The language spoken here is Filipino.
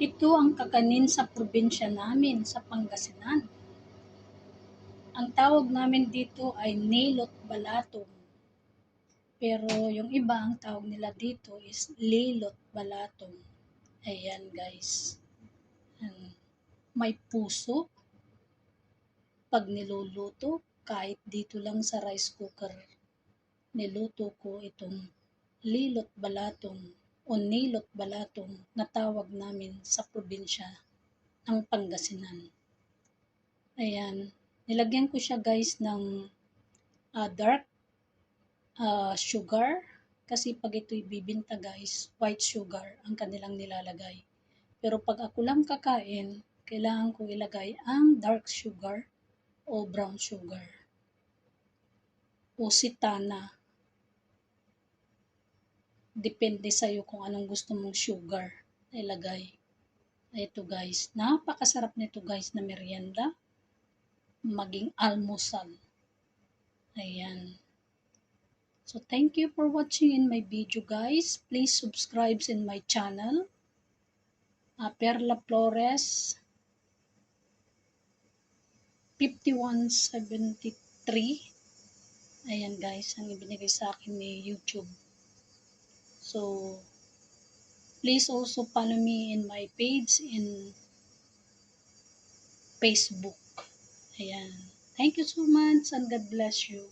Ito ang kakanin sa probinsya namin sa Pangasinan. Ang tawag namin dito ay nilot balatong. Pero yung iba ang tawag nila dito is lilot balatong. Ayan guys. May puso. Pag niluluto, kahit dito lang sa rice cooker, niluto ko itong lilot balatong o nilot balatong na tawag namin sa probinsya ng Pangasinan. Ayan. Nilagyan ko siya guys ng ah, dark ah, sugar kasi pag ito ibibinta guys, white sugar ang kanilang nilalagay. Pero pag ako lang kakain, kailangan ko ilagay ang dark sugar o brown sugar o sitana. Depende sa'yo kung anong gusto mong sugar na ilagay. Ito guys, napakasarap nito guys na merienda. Maging almusal. Ayan. So, thank you for watching in my video guys. Please subscribe in my channel. Uh, Perla Flores 5173. Ayan guys, ang ibinigay sa akin ni YouTube. So, please also follow me in my page in Facebook. Ayan. Thank you so much and God bless you.